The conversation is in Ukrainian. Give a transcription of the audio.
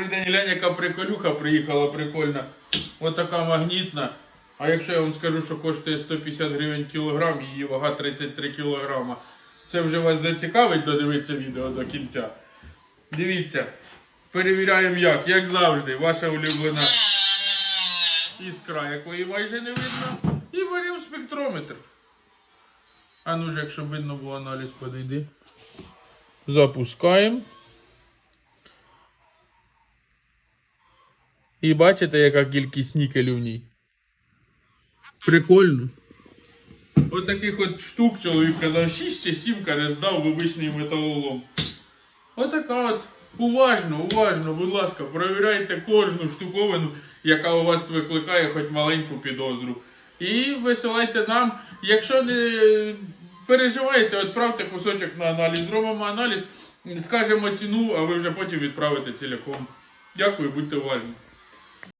День, глянь, приколюха приїхала прикольна. Ось така магнітна. А якщо я вам скажу, що коштує 150 гривень кілограм, її вага 33 кілограма. Це вже вас зацікавить додивитися відео до кінця. Дивіться, перевіряємо як, як завжди, ваша улюблена іскра, якої майже не видно. І беремо спектрометр. А ну ж, якщо видно було аналіз, подійди. Запускаємо. І бачите, яка кількість нікелю в ній? Прикольно. От таких от штук чоловік казав, 6 чи 7 каже, здав в металолом. Отака от. Уважно, уважно, будь ласка, перевіряйте кожну штуковину, яка у вас викликає хоч маленьку підозру. І висилайте нам. Якщо не переживаєте, відправте кусочок на аналіз. Зробимо аналіз, скажемо ціну, а ви вже потім відправите ціляком. Дякую, будьте уважні.